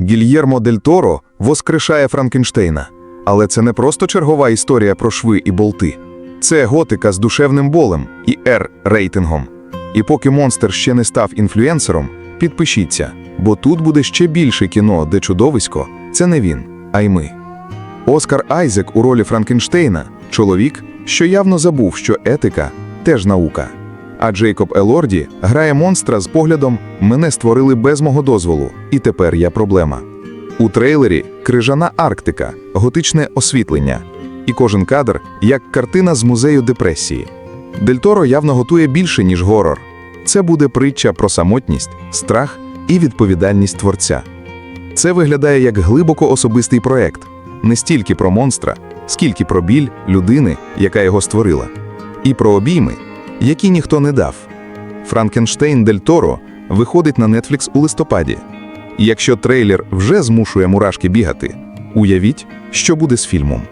Гільєрмо Дель Торо воскрешає Франкенштейна. Але це не просто чергова історія про шви і болти. Це готика з душевним болем і R-рейтингом. І поки монстр ще не став інфлюенсером, підпишіться, бо тут буде ще більше кіно, де чудовисько це не він, а й ми. Оскар Айзек у ролі Франкенштейна чоловік, що явно забув, що етика теж наука. А Джейкоб Елорді грає монстра з поглядом Мене створили без мого дозволу, і тепер я проблема. У трейлері крижана Арктика, готичне освітлення, і кожен кадр як картина з музею депресії. Дель Торо явно готує більше, ніж горор. Це буде притча про самотність, страх і відповідальність творця. Це виглядає як глибоко особистий проект, не стільки про монстра, скільки про біль людини, яка його створила, і про обійми, які ніхто не дав. Франкенштейн Дель Торо виходить на Netflix у листопаді. І якщо трейлер вже змушує мурашки бігати, уявіть, що буде з фільмом.